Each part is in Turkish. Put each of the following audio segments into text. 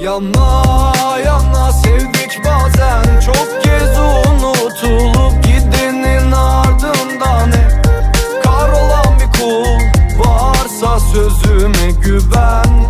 Yanma yanma. Çünkü ben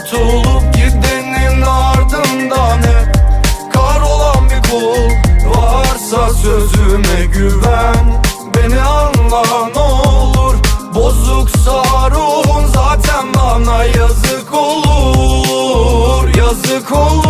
Bulut olup gidenin ardından hep Kar olan bir kul Varsa sözüme güven. Beni anla ne olur Bozuksa ruhun zaten bana yazık olur Yazık olur.